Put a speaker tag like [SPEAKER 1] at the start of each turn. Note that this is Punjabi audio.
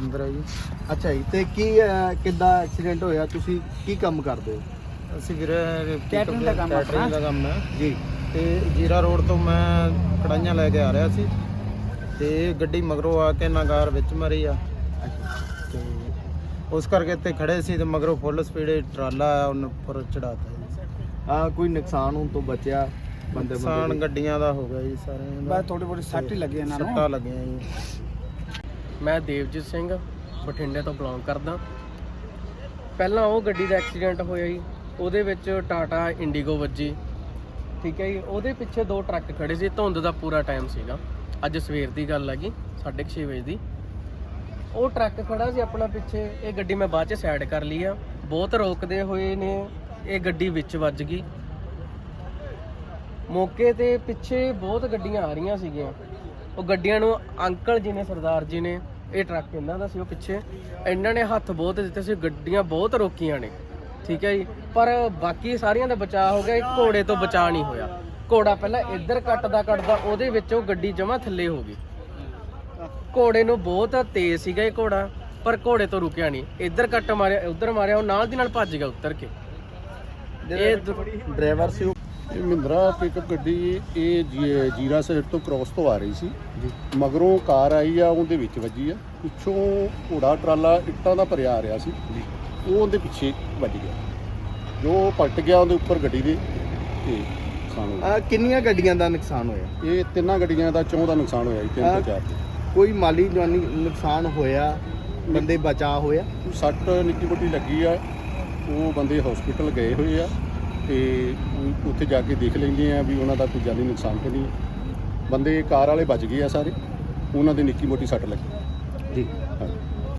[SPEAKER 1] ਬਿੰਦਰ ਹੈ ਜੀ।
[SPEAKER 2] ਅੱਛਾ ਜੀ ਤੇ ਕੀ ਅਹ, ਕਿੱਦਾਂ ਐਕਸੀਡੈਂਟ ਹੋਇਆ? ਤੁਸੀਂ ਕੀ ਕੰਮ ਕਰਦੇ ਹੋ?
[SPEAKER 1] ਅਸੀਂ ਵੀਰੇ
[SPEAKER 3] Catering ਦਾ ਕੰਮ
[SPEAKER 1] ਕੈਟਰਿੰਗ
[SPEAKER 3] ਆਪਣਾ।
[SPEAKER 1] ਦਾ ਕੰਮ ਹੈ
[SPEAKER 2] ਜੀ।
[SPEAKER 1] ਤੇ ਜੀਰਾ ਰੋਡ ਤੋਂ ਮੈਂ ਕੜਾਈਆਂ ਲੈ ਕੇ ਆ ਰਿਹਾ ਸੀ। ਤੇ ਗੱਡੀ ਮਗਰੋਂ ਆ ਕੇ ਨਾਗਾਰ ਵਿੱਚ ਮਰੀ ਆ। ਤੇ ਉਸ ਕਰਕੇ ਇੱਥੇ ਖੜੇ ਸੀ ਤੇ ਮਗਰੋਂ ਫੁੱਲ ਸਪੀਡ ਟਰਾਲਾ ਆ ਉਹਨੇ ਉੱਪਰ ਚੜਾਤਾ ਜੀ।
[SPEAKER 2] ਆ ਕੋਈ ਨੁਕਸਾਨ ਹੋਣ ਤੋਂ ਬਚਿਆ ਬੰਦੇ
[SPEAKER 1] ਨੁਕਸਾਨ
[SPEAKER 2] ਬੰਦੇ
[SPEAKER 1] ਗੱਡੀਆਂ ਦਾ ਹੋ ਗਿਆ ਜੀ ਸਾਰਿਆਂ ਦਾ।
[SPEAKER 3] ਬਸ ਥੋੜੀ ਬੋੜੀ ਸੱਟ ਹੀ ਲੱਗੀ ਇਹਨਾਂ ਨੂੰ।
[SPEAKER 1] ਸੱਟਾਂ ਲੱਗੀਆਂ ਜੀ।
[SPEAKER 4] ਮੈਂ ਦੇਵਜੀਤ ਸਿੰਘ, ਬਠਿੰਡੇ ਤੋਂ ਬਿਲੋਂਗ ਕਰਦਾ। ਪਹਿਲਾਂ ਉਹ ਗੱਡੀ ਦਾ ਐਕਸੀਡੈਂਟ ਹੋਇਆ ਜੀ। ਉਹਦੇ ਵਿੱਚ ਟਾਟਾ ਇੰਡੀਗੋ ਵੱਜੀ। ਠੀਕ ਹੈ ਜੀ, ਉਹਦੇ ਪਿੱਛੇ ਦੋ ਟਰੱਕ ਖੜੇ ਸੀ, ਧੁੰਦ ਦਾ ਪੂਰਾ ਟਾਈਮ ਸੀਗਾ। ਅੱਜ ਸਵੇਰ ਦੀ ਗੱਲ ਹੈਗੀ 6:30 ਵਜੇ ਦੀ। ਉਹ ਟਰੱਕ ਖੜਾ ਸੀ ਆਪਣਾ ਪਿੱਛੇ, ਇਹ ਗੱਡੀ ਮੈਂ ਬਾਅਦ ਚ ਸਾਈਡ ਕਰ ਲਈ ਆ। ਬਹੁਤ ਰੋਕਦੇ ਹੋਏ ਨੇ, ਇਹ ਗੱਡੀ ਵਿੱਚ ਵੱਜ ਗਈ। ਮੌਕੇ ਤੇ ਪਿੱਛੇ ਬਹੁਤ ਗੱਡੀਆਂ ਆ ਰਹੀਆਂ ਸੀਗੀਆਂ। ਉਹ ਗੱਡੀਆਂ ਨੂੰ ਅੰਕਲ ਜੀ ਨੇ ਸਰਦਾਰ ਜੀ ਨੇ ਇਹ ਟਰੱਕ ਇਹਨਾਂ ਦਾ ਸੀ ਉਹ ਪਿੱਛੇ। ਇਹਨਾਂ ਨੇ ਹੱਥ ਬਹੁਤ ਦਿੱਤੇ ਸੀ ਗੱਡੀਆਂ ਬਹੁਤ ਰੋਕੀਆਂ ਨੇ। ਠੀਕ ਹੈ ਜੀ? ਪਰ ਬਾਕੀ ਸਾਰੀਆਂ ਦਾ ਬਚਾਅ ਹੋ ਗਿਆ ਇੱਕ ਘੋੜੇ ਤੋਂ ਬਚਾਅ ਨਹੀਂ ਹੋਇਆ। ਘੋੜਾ ਪਹਿਲਾਂ ਇੱਧਰ ਕੱਟਦਾ ਕੱਟਦਾ ਉਹਦੇ ਵਿੱਚ ਉਹ ਗੱਡੀ ਜਮਾ ਥੱਲੇ ਹੋ ਗਈ। ਘੋੜੇ ਨੂੰ ਬਹੁਤ ਤੇਜ਼ ਸੀਗਾ ਇਹ ਘੋੜਾ ਪਰ ਘੋੜੇ ਤੋਂ ਰੁਕਿਆ ਨਹੀਂ। ਇੱਧਰ ਕੱਟ ਮਾਰਿਆ ਉੱਧਰ ਮਾਰਿਆ ਉਹ ਨਾਲ ਦੀ ਨਾਲ ਭੱਜ ਗਿਆ ਉੱਤਰ ਕੇ। ਇਹ
[SPEAKER 2] ਡਰਾਈਵਰ ਸੀ ਉਹ
[SPEAKER 5] ਇਹ ਮਹਿੰਦਰਾ ਪਿਕਅਪ ਗੱਡੀ ਇਹ ਜੀ- ਜੀਰਾ ਸਾਈਡ ਤੋਂ ਕ੍ਰਾਸ ਤੋਂ ਆ ਰਹੀ ਸੀ। ਮਗਰੋਂ ਕਾਰ ਆਈ ਆ ਉਹਦੇ ਵਿੱਚ ਵੱਜੀ ਆ। ਪਿੱਛੋਂ ਘੋੜਾ ਟਰਾਲਾ ਇੱਟਾਂ ਦਾ ਭਰਿਆ ਆ ਰਿਹਾ ਸੀ। ਉਹ ਉਹਦੇ ਪਿੱਛੇ ਵੱਜ ਗਿਆ। ਜੋ ਪਲਟ ਗਿਆ ਉਹਦੇ ਉੱਪਰ ਗੱਡੀ ਦੇ ਤੇ ਨੁਕਸਾਨ ਹੋ
[SPEAKER 2] ਆ ਕਿੰਨੀਆਂ ਗੱਡੀਆਂ ਦਾ ਨੁਕਸਾਨ ਹੋਇਆ?
[SPEAKER 5] ਗਿਆ ਇਹ ਤਿੰਨਾਂ ਗੱਡੀਆਂ ਦਾ ਚੌਂ ਦਾ ਨੁਕਸਾਨ ਹੋਇਆ ਜੀ ਤਿੰਨ ਤੋਂ ਚਾਰ
[SPEAKER 2] ਕੋਈ ਮਾਲੀ ਜਾਨੀ ਨੁਕਸਾਨ ਹੋਇਆ? ਬੰਦੇ ਬਚਾ ਹੋਇਆ?
[SPEAKER 5] ਸੱਟ ਨਿੱਕੀ ਮੋਟੀ ਲੱਗੀ ਆ। ਉਹ ਬੰਦੇ ਹਸਪੀਟਲ ਗਏ ਹੋਏ ਆ। ਤੇ ਉੱਥੇ ਜਾ ਕੇ ਦੇਖ ਲੈਂਦੇ ਆ ਵੀ ਉਹਨਾਂ ਦਾ ਕੋਈ ਜਾਨੀ ਨੁਕਸਾਨ ਤਾਂ ਨਹੀਂ ਬੰਦੇ ਕਾਰ ਵਾਲੇ ਬਚ ਗਏ ਆ ਸਾਰੇ। ਉਹਨਾਂ ਦੇ ਨਿੱਕੀ ਮੋਟੀ ਸੱਟ ਲੱਗੀ।
[SPEAKER 2] ਜੀ।
[SPEAKER 5] ਹਾਂਜੀ